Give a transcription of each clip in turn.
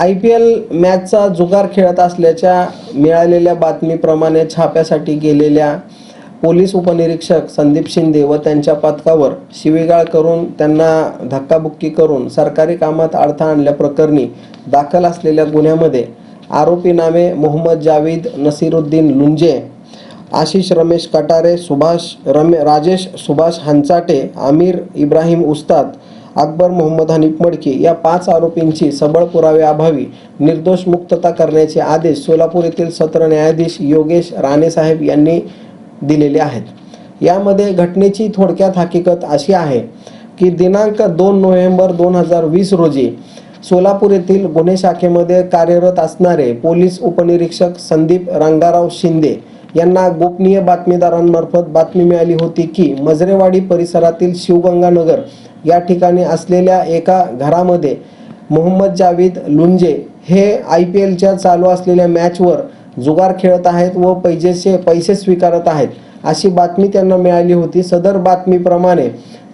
I P L मॅचचा जुगार खेळत असल्याच्या मिळालेल्या बातमीप्रमाणे छाप्यासाठी गेलेल्या पोलीस उपनिरीक्षक संदीप शिंदे व त्यांच्या पथकावर शिवीगाळ करून त्यांना धक्काबुक्की करून सरकारी कामात अडथळा आणल्याप्रकरणी दाखल असलेल्या गुन्ह्यामध्ये आरोपी नामे मोहम्मद जावेद नसीरुद्दीन लुंजे आशिष रमेश कटारे सुभाष रमे राजेश सुभाष हंचाटे आमिर इब्राहिम उस्ताद अकबर मोहम्मद हनीफ मडके या पाच आरोपींची सबळ पुरावे अभावी निर्दोष मुक्तता करण्याचे आदेश सोलापूर येथील सत्र न्यायाधीश योगेश राणेसाहेब यांनी दिलेले आहेत. यामध्ये घटनेची थोडक्यात हकीकत अशी आहे की दिनांक दोन नोव्हेंबर दोन हजार वीस रोजी सोलापूर येथील गुन्हे शाखेमध्ये कार्यरत असणारे पोलीस उपनिरीक्षक संदीप रंगाराव शिंदे यांना गोपनीय बातमीदारांमार्फत बातमी मिळाली होती की मजरेवाडी परिसरातील शिवगंगानगर या ठिकाणी असलेल्या एका घरामध्ये मोहम्मद जावेद लुंजे हे आय पी एलच्या चालू असलेल्या मॅचवर जुगार खेळत आहेत व पैजेचे पैसे स्वीकारत आहेत. अशी बातमी त्यांना मिळाली होती. सदर बातमीप्रमाणे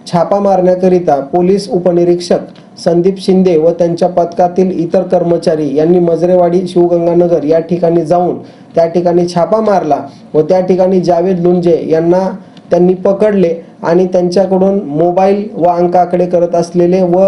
छापा मारण्याकरिता पोलीस उपनिरीक्षक संदीप शिंदे व त्यांच्या पथकातील इतर कर्मचारी यांनी मजरेवाडी शिवगंगानगर या ठिकाणी जाऊन त्या ठिकाणी छापा मारला व त्या ठिकाणी जावेद लुंजे यांना त्यांनी पकडले आणि त्यांच्याकडून मोबाईल व अंकाकडे करत असलेले व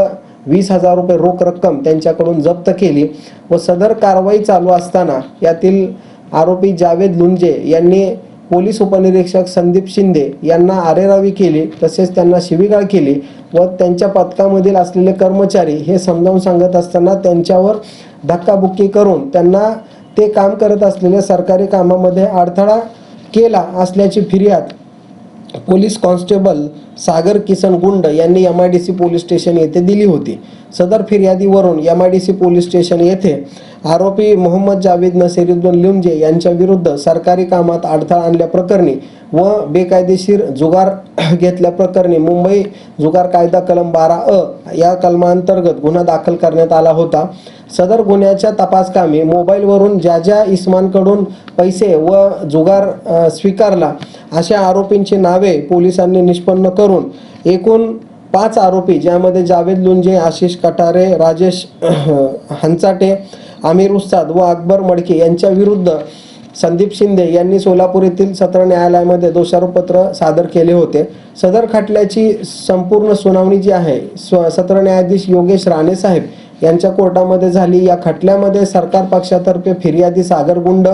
वीस हजार रुपये रोख रक्कम त्यांच्याकडून जप्त केली व सदर कारवाई चालू असताना यातील आरोपी जावेद लुंजे यांनी पोलीस उपनिरीक्षक संदीप शिंदे यांना आरेरावी केली तसेच त्यांना शिवीगाळ केली व त्यांच्या पथकामधील असलेले कर्मचारी हे समजावून सांगत असताना त्यांच्यावर धक्काबुक्की करून त्यांना ते काम करत असलेल्या सरकारी कामामध्ये अडथळा केला असल्याची फिर्याद पोलीस कॉन्स्टेबल सागर किसन गुंड यांनी M I D C police station येथे दिली होती. सदर फिर्यादीवरून M I D C police station येथे आरोपी मोहम्मद जावेद नसेरुद्दीन लिमजे यांच्या विरुद्ध सरकारी कामात अडथळा आणल्याप्रकरणी व बेकायदेशीर जुगार घेतल्याप्रकरणी मुंबई जुगार कायदा कलम बारा अ या कलमांतर्गत गुन्हा दाखल करण्यात आला होता. सदर गुन्ह्याच्या तपासकामी मोबाईलवरून ज्या ज्या इस्मांकडून पैसे व जुगार स्वीकारला अशा आरोपींची नावे पोलिसांनी निष्पन्न करून एकूण पाच आरोपी ज्यामध्ये जावेद लुंजे आशिष कटारे राजेश हंचाटे आमिर उस्ताद व अकबर मडके यांच्या विरुद्ध संदीप शिंदे यांनी सोलापूर येथील सत्र न्यायालयामध्ये दोषारोपपत्र सादर केले होते. सदर खटल्याची संपूर्ण सुनावणी जी आहे स्व सत्र न्यायाधीश योगेश राणे साहेब यांच्या कोर्टामध्ये झाली. या खटल्यामध्ये सरकार पक्षातर्फे फिर्यादी सागर गुंड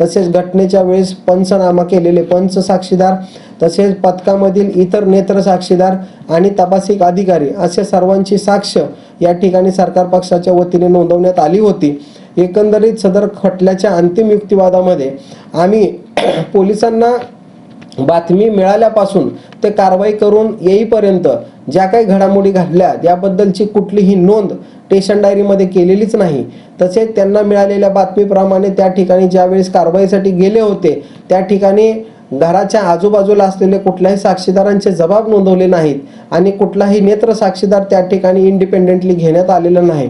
तसेच घटनेच्या वेळेस पंचनामा केलेले पंच साक्षीदार तसेच पथकामधील इतर नेत्र साक्षीदार आणि तपासिक अधिकारी असे सर्वांची साक्ष या ठिकाणी सरकार पक्षाच्या वतीने नोंदवण्यात आली होती. एकंदरीत सदर खटल्याच्या अंतिम युक्तिवादामध्ये आम्ही पोलिसांना बातमी मिळाल्यापासून ते कारवाई करून येईपर्यंत ज्या काही घडामोडी घडल्या याबद्दलची कुठलीही नोंद स्टेशन डायरीमध्ये केलेलीच नाही. तसेच त्यांना मिळालेल्या बातमीप्रमाणे त्या ठिकाणी ज्यावेळेस कारवाईसाठी गेले होते त्या ठिकाणी घराच्या आजूबाजूला असलेले कुठल्याही साक्षीदारांचे जबाब नोंदवले नाहीत आणि कुठलाही नेत्र साक्षीदार त्या ठिकाणी इंडिपेंडेंटली घेण्यात आलेला नाही.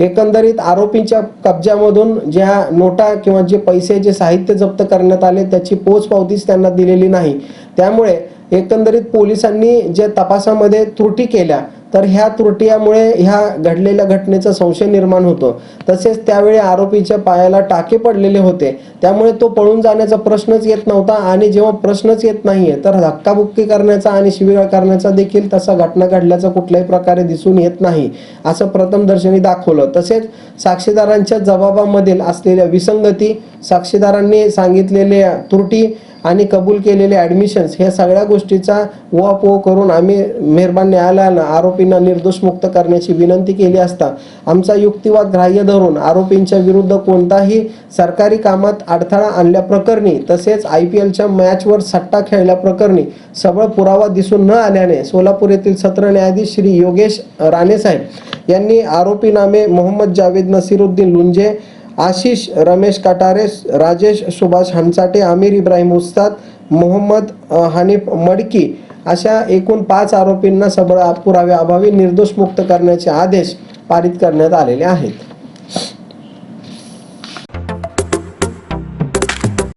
एकंदरीत आरोपींच्या कब्जामधून ज्या नोटा किंवा जे पैसे जे साहित्य जप्त करण्यात आले त्याची पोचपावतीच त्यांना दिलेली नाही. त्यामुळे एकंदरीत पोलिसांनी जे तपासामध्ये त्रुटी केल्या तर ह्या त्रुटीयामुळे ह्या घडलेल्या घटनेचा संशय निर्माण होतो. तसेच त्यावेळी आरोपीच्या पायाला टाके पडलेले होते. त्यामुळे तो पळून जाण्याचा प्रश्नच येत नव्हता आणि जेव्हा प्रश्नच येत नाहीये तर धक्काबुक्की करण्याचा आणि शिवीगाळ करण्याचा देखील तसा घटना घडल्याचा कुठल्याही प्रकारे दिसून येत नाही असं प्रथमदर्शनी दाखवलं. तसेच साक्षीदारांच्या जबाबामधील असलेल्या विसंगती साक्षीदारांनी सांगितलेल्या त्रुटी आणि कबूल केलेले ॲडमिशन्स ह्या सगळ्या गोष्टीचा उहापोह करून आम्ही मेहरबान न्यायालयानं आरोपींना निर्दोष मुक्त करण्याची विनंती केली असता आमचा युक्तिवाद ग्राह्य धरून आरोपींच्या विरुद्ध कोणताही सरकारी कामात अडथळा आणल्याप्रकरणी तसेच आय पी एलच्या मॅचवर सट्टा खेळल्याप्रकरणी सबळ पुरावा दिसून न आल्याने सोलापूर येथील सत्र न्यायाधीश श्री योगेश राणेसाहेब यांनी आरोपीनामे मोहम्मद जावेद नसीरुद्दीन लुंजे आशिष रमेश कटारे राजेश सुभाष हंचाटे आमिर इब्राहिम उस्ताद मोहम्मद हनीफ मडकी अशा एकूण पाच आरोपींना सबळ पुराव्या अभावी निर्दोष मुक्त करण्याचे आदेश पारित करण्यात आलेले आहेत.